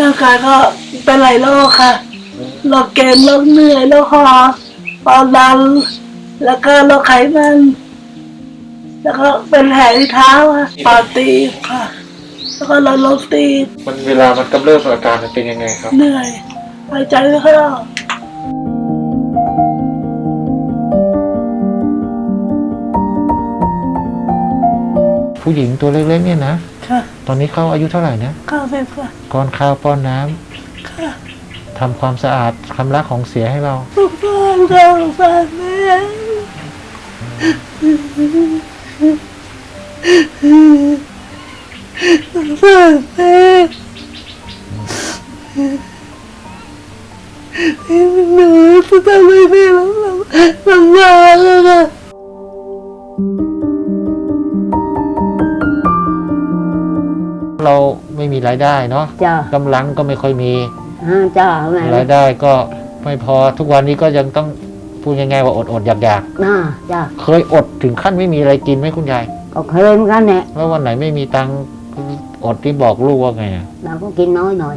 ร่างกายก็เป็นหลายโรคค่ะโรคเกณฑ์โรคเหนื่อยโรคหอบความดันแล้วก็โรคไขมัน แล้วก็เป็นแผลที่เท้าค่ะปอดตีบค่ะ แล้วก็รถลมตีบมันเวลามันกำเริบอาการมันเป็นยังไงครับ เหนื่อยหายใจไม่ค่อยออกผู้หญิงตัวเล็กๆเนี่ยนะ ค่ะตอนนี้เขาอายุเท่าไหร่นะข้าวเป็นค่ะก้อนข้าวป้อนน้ำค่ะทำความสะอาดคำรักของเสียให้เรา สงสารค่ะสงสารแม่สงสารแม่ที่หนูจะทำให้แม่ลำบากลำบากอะค่ะ เราไม่มีรายได้เนาะจ้ากำลังก็ไม่ค่อยมี อ่าจ้าแม่รายได้ก็ไม่พอทุกวันนี้ก็ยังต้องพูดง่ายๆว่าอดอดๆอยากน่าจ้าๆ เคยอดถึงขั้นไม่มีอะไรกินไหมคุณยาย ก็เคยเหมือนกันเนี่ยแล้ววันไหนไม่มีตังค์อดที่บอกลูกว่าไงอะเราก็กินน้อยหน่อย